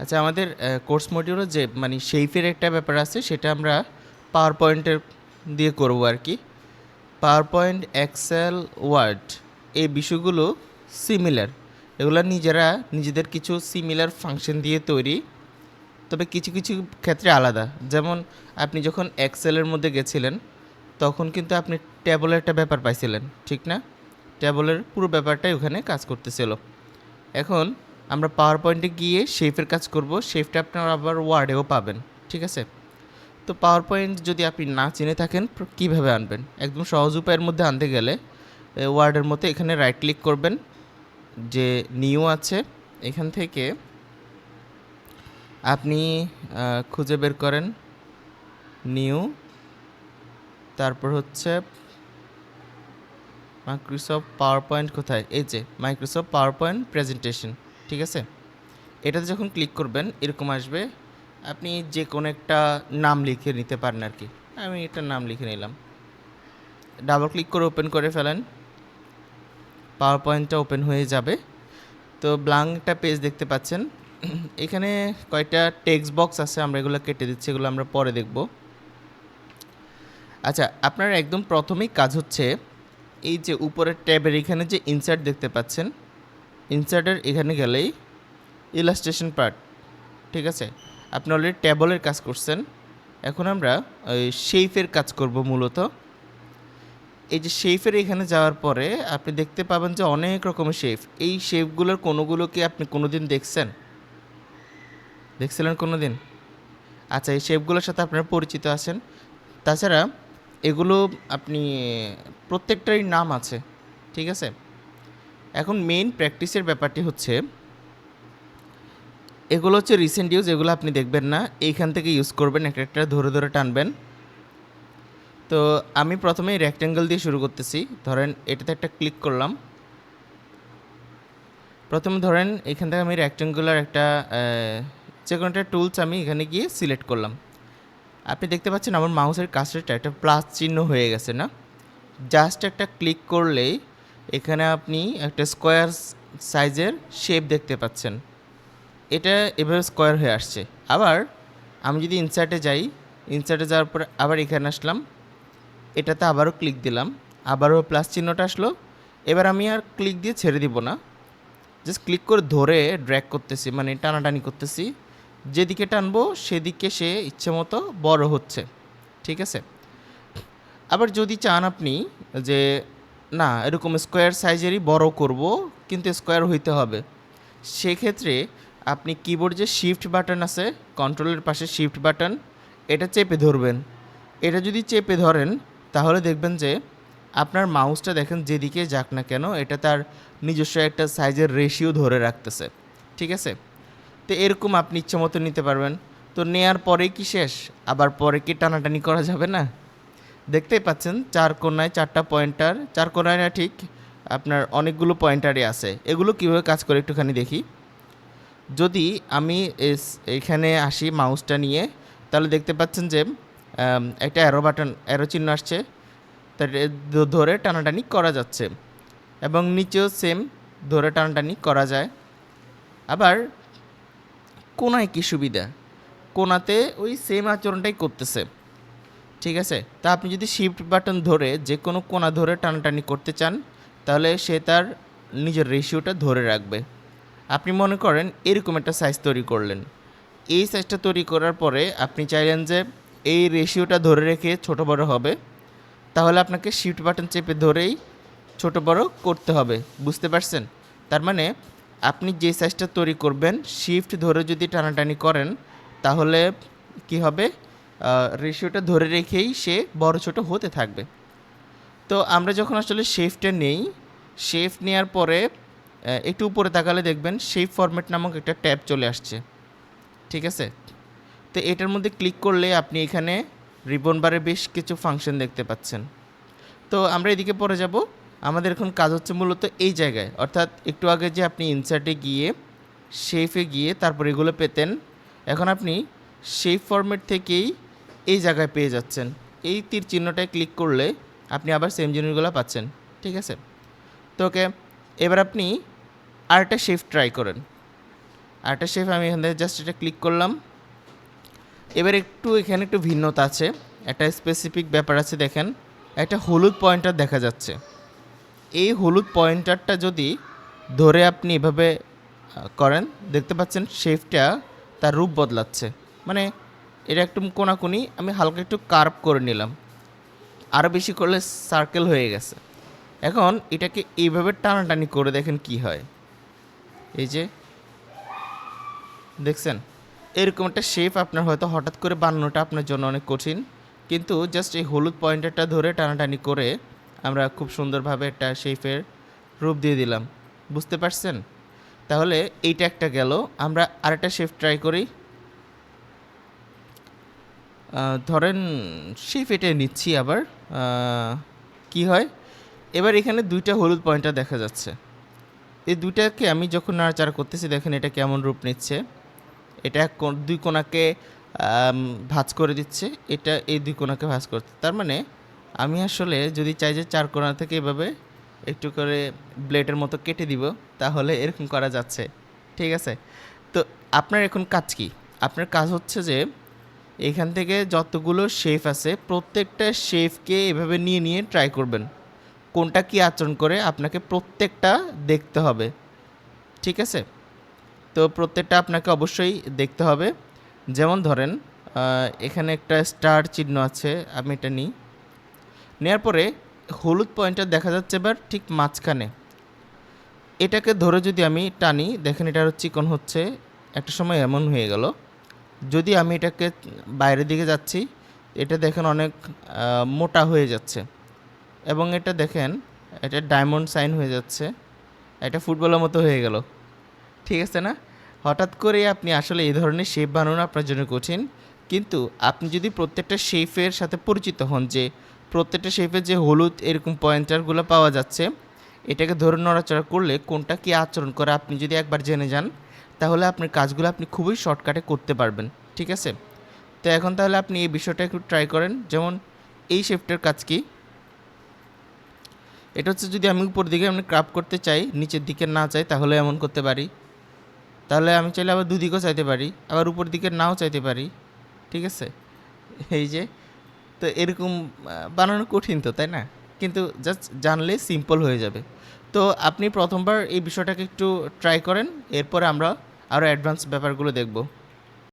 আচ্ছা আমাদের কোর্স মডিউলে যে মানে শেইফের একটা ব্যাপার আছে, সেটা আমরা পাওয়ার পয়েন্টের দিয়ে করব আর কি। পাওয়ার পয়েন্ট এক্সেল ওয়ার্ড এই বিষয়গুলো সিমিলার এগুলো নিজেরা নিজেদের কিছু সিমিলার ফাংশন দিয়ে তৈরি, তবে কিছু কিছু ক্ষেত্রে আলাদা। যেমন আপনি যখন এক্সেলের মধ্যে গেছিলেন, তখন কিন্তু আপনি ট্যাবলের একটা ব্যাপার পাইছিলেন, ঠিক না? ট্যাবলের পুরো ব্যাপারটাই ওখানে কাজ করতেছিল। এখন আমরা পাওয়ার পয়েন্টে গিয়ে শেফের কাজ করব শেফটা আপনারা আবার ওয়ার্ডেও পাবেন, ঠিক আছে? তো পাওয়ার পয়েন্ট যদি আপনি না চিনে থাকেন কীভাবে আনবেন? একদম সহজ উপায়ের মধ্যে আনতে গেলে ওয়ার্ডের মধ্যে এখানে রাইট ক্লিক করবেন, যে নিউ আছে, এখান থেকে আপনি খুঁজে বের করেন নিউ তারপর হচ্ছে মাইক্রোসফট পাওয়ার পয়েন্ট কোথায়? এই যে মাইক্রোসফট পাওয়ার পয়েন্ট প্রেজেন্টেশন ঠিক আছে? এটাতে যখন ক্লিক করবেন, এরকম আসবে। আপনি যে কোনো একটা নাম লিখে নিতে পারেন আর কি আমি একটা নাম লিখে নিলাম। ডাবল ক্লিক করে ওপেন করে ফেলেন। পাওয়ার পয়েন্টটা ওপেন হয়ে যাবে। তো ব্লাঙ্ক একটা পেজ দেখতে পাচ্ছেন। এখানে কয়টা টেক্সট বক্স আছে, আমরা এগুলো কেটে দিচ্ছি, এগুলো আমরা পরে দেখব। আচ্ছা আপনার একদম প্রথমেই কাজ হচ্ছে, এই যে উপরের ট্যাবের এখানে যে ইনসার্ট দেখতে পাচ্ছেন ইনসার্টের এখানে গেলেই ইলাস্ট্রেশন পার্ট ঠিক আছে? আপনি অলরেডি ট্যাবলের কাজ করছেন। এখন আমরা ওই শেফের কাজ করব মূলত। এই যে শেফের এখানে যাওয়ার পরে আপনি দেখতে পাবেন যে অনেক রকমের শেফ এই শেফগুলোর কোনোগুলো কি আপনি কোনো দিন দেখছেন? দেখছিলেন কোনো দিন আচ্ছা এই শেফগুলোর সাথে আপনারা পরিচিত আছেন। তাছাড়া এগুলো আপনি, প্রত্যেকটারই নাম আছে, ঠিক আছে? এখন মেইন প্র্যাকটিসের ব্যাপারটি হচ্ছে, এগুলো হচ্ছে রিসেন্ট ইউজ এগুলো আপনি দেখবেন না। এইখান থেকে ইউজ করবেন একটা একটা ধরে ধরে টানবেন। তো আমি প্রথমেই রেক্ট্যাঙ্গেল দিয়ে শুরু করতেছি। ধরেন এটাতে একটা ক্লিক করলাম। প্রথমে ধরেন এখান থেকে আমি রেক্ট্যাঙ্গুলার একটা যে কোনো একটা টুলস আমি এখানে গিয়ে সিলেক্ট করলাম। আপনি দেখতে পাচ্ছেন আমার মাউসের কাছেরটা একটা প্লাস চিহ্ন হয়ে গেছে না? জাস্ট একটা ক্লিক করলেই এখানে আপনি একটা স্কোয়ার সাইজের শেপ দেখতে পাচ্ছেন। এটা এভাবে স্কোয়ার হয়ে আসছে। আবার আমি যদি ইনসার্টে যাই ইনসার্টে যাওয়ার পরে আবার এখানে আসলাম। এটাতে আবারও ক্লিক দিলাম। আবারও প্লাস চিহ্নটা আসলো। এবার আমি আর ক্লিক দিয়ে ছেড়ে দিব না। জাস্ট ক্লিক করে ধরে ড্র্যাগ করতেছি মানে টানাটানি করতেছি। যেদিকে টানবো, সেদিকে সে ইচ্ছে মতো বড় হচ্ছে। ঠিক আছে? আবার যদি চান আপনি যে না, এরকম স্কোয়ার সাইজেরই বড় করব, কিন্তু স্কোয়ার হইতে হবে। সেক্ষেত্রে আপনি কিবোর্ড যে শিফট বাটন আছে কন্ট্রোলের পাশে শিফট বাটন এটা চেপে ধরবেন। এটা যদি চেপে ধরেন, তাহলে দেখবেন যে আপনার মাউসটা দেখেন যেদিকে যাক না কেন, এটা তার নিজস্ব একটা সাইজের রেশিও ধরে রাখতেছে। ঠিক আছে? তো এরকম আপনি ইচ্ছে মতো নিতে পারবেন। তো নেয়ার পরে কি শেষ? আবার পরে কি টানাটানি করা যাবে না? দেখতেই পাচ্ছেন, চার কোনায় চারটা পয়েন্টার চার কোনায় না ঠিক আপনার অনেকগুলো পয়েন্টারই আছে। এগুলো কীভাবে কাজ করে একটুখানি দেখি। যদি আমি এখানে আসি মাউসটা নিয়ে, তাহলে দেখতে পাচ্ছেন যে একটা অ্যারো বাটন অ্যারো চিহ্ন আসছে। ধরে টানাটানি করা যাচ্ছে। এবং নিচেও সেম ধরে টানাটানি করা যায়। আবার কোনায় কী সুবিধা? কোনাতে ওই সেম আচরণটাই করতেছে। ঠিক আছে? তা আপনি যদি শিফট বাটন ধরে যে কোনো কোনা ধরে টানাটানি করতে চান, তাহলে সে তার নিজের রেশিওটা ধরে রাখবে। আপনি মনে করেন এরকম একটা সাইজ তৈরি করলেন। এই সাইজটা তৈরি করার পরে আপনি চাইলেন যে এই রেশিওটা ধরে রেখে ছোট বড় হবে। তাহলে আপনাকে শিফট বাটন চেপে ধরেই ছোট বড় করতে হবে। বুঝতে পারছেন? তার মানে আপনি যে সাইজটা তৈরি করবেন শিফট ধরে যদি টানাটানি করেন, তাহলে কি হবে? রেশিওটা ধরে রেখেই সে বড় ছোট হতে থাকবে। তো আমরা যখন আসলে শেফটা নেই শেফ নেওয়ার পরে একটু উপরে তাকালে দেখবেন শেফ ফরম্যাট নামক একটা ট্যাব চলে আসছে। ঠিক আছে? তো এটার মধ্যে ক্লিক করলে আপনি এখানে রিবন বারে বেশ কিছু ফাংশন দেখতে পাচ্ছেন। তো আমরা এদিকে পরে যাব। আমাদের এখন কাজ হচ্ছে মূলত এই জায়গায়। অর্থাৎ একটু আগে যে আপনি ইনসার্টে গিয়ে শেফে গিয়ে তারপর এগুলো পেতেন, এখন আপনি শেফ ফরম্যাট থেকেই এই জায়গায় পেয়ে যাচ্ছেন। এই তীর চিহ্নটায় ক্লিক করলে আপনি আবার সেম জিনিসগুলো পাচ্ছেন, ঠিক আছে? তো ওকে, এবার আপনি আরেকটা শেফ ট্রাই করেন। আরেকটা শেফ আমি এখান জাস্ট এটা ক্লিক করলাম। এবার একটু এখানে একটু ভিন্নতা আছে। একটা স্পেসিফিক ব্যাপার আছে, দেখেন। একটা হলুদ পয়েন্টার দেখা যাচ্ছে। এই হলুদ পয়েন্টারটা যদি ধরে আপনি এভাবে করেন, দেখতে পাচ্ছেন শেফটা তার রূপ বদলাচ্ছে। মানে এটা একটু কোনাকুনি, আমি হালকা একটু কার্ভ করে নিলাম। আরও বেশি করলে সার্কেল হয়ে গেছে। এখন এটাকে এইভাবে টানাটানি করে দেখেন কি হয়। এই যে, দেখছেন? এরকম একটা শেপ আপনার হয়তো হঠাৎ করে বানানোটা আপনার জন্য অনেক কঠিন। কিন্তু জাস্ট এই হলুদ পয়েন্টারটা ধরে টানাটানি করে আমরা খুব সুন্দরভাবে একটা শেপের রূপ দিয়ে দিলাম। বুঝতে পারছেন? তাহলে এইটা একটা গেল। আমরা আরেকটা শেপ ট্রাই করি। ধরেন শেপ এটা নিচ্ছি আবার কি হয়? এবার এখানে দুইটা হলুদ পয়েন্টার দেখা যাচ্ছে। এই দুইটাকে আমি যখন নাড়াচাড়া করতেছি, দেখেন এটা কেমন রূপ নিচ্ছে। এটা দুই কোনাকে ভাঁজ করে দিচ্ছে। এটা এই দুই কোনাকে ভাঁজ করতে তার মানে আমি আসলে যদি চাই যে চার কোনা থেকে এভাবে একটু করে ব্লেডের মতো কেটে দিব, তাহলে এরকম করা যাচ্ছে। ঠিক আছে? তো আপনার এখন কাজ কি? আপনার কাজ হচ্ছে যে এখান থেকে যতগুলো শেফ আছে, প্রত্যেকটা শেফকে এভাবে নিয়ে নিয়ে ট্রাই করবেন। কোনটা কি আচরণ করে, আপনাকে প্রত্যেকটা দেখতে হবে। ঠিক আছে? তো প্রত্যেকটা আপনাকে অবশ্যই দেখতে হবে। যেমন ধরেন এখানে একটা স্টার চিহ্ন আছে, আমি এটা নিই। নেওয়ার পরে হলুদ পয়েন্টটা দেখা যাচ্ছে এবার ঠিক মাঝখানে। এটাকে ধরে যদি আমি টানি, দেখেন এটা আরও চিকন হচ্ছে, একটা সময় এমন হয়ে গেল। যদি আমি এটাকে বাইরের দিকে যাচ্ছি, এটা দেখেন অনেক মোটা হয়ে যাচ্ছে। এবং এটা দেখেন, এটা ডায়মন্ড সাইন হয়ে যাচ্ছে। এটা ফুটবলের মতো হয়ে গেল। ঠিক আছে না? হঠাৎ করে আপনি আসলে এই ধরনের শেপ বানানো আপনার জন্য কঠিন। কিন্তু আপনি যদি প্রত্যেকটা শেফের সাথে পরিচিত হন যে, প্রত্যেকটা শেফের যে হলুদ এরকম পয়েন্টারগুলো পাওয়া যাচ্ছে, এটাকে ধরে নড়াচড়া করলে কোনটা কী আচরণ করে, আপনি যদি একবার জেনে যান তাহলে আপনার কাজগুলো আপনি খুবই শর্টকাটে করতে পারবেন, ঠিক আছে? তো এখন তাহলে আপনি এই বিষয়টা একটু ট্রাই করেন, যেমন এই শেফটার কাজ কি? এটা হচ্ছে যদি আমি উপর দিকে আমি ক্রাফ করতে চাই, নিচের দিকে না চাই, তাহলে এমন করতে পারি। তাহলে আমি চাইলে আবার দুদিকেও চাইতে পারি, আবার উপর দিকে নাও চাইতে পারি, ঠিক আছে? এই যে, তো এরকম বানানো কঠিন তো, তাই না? কিন্তু জাস্ট জানলে সিম্পল হয়ে যাবে। তো আপনি প্রথমবার এই বিষয়টাকে একটু ট্রাই করেন, এরপরে আমরা আরও অ্যাডভান্স ব্যাপারগুলো দেখব।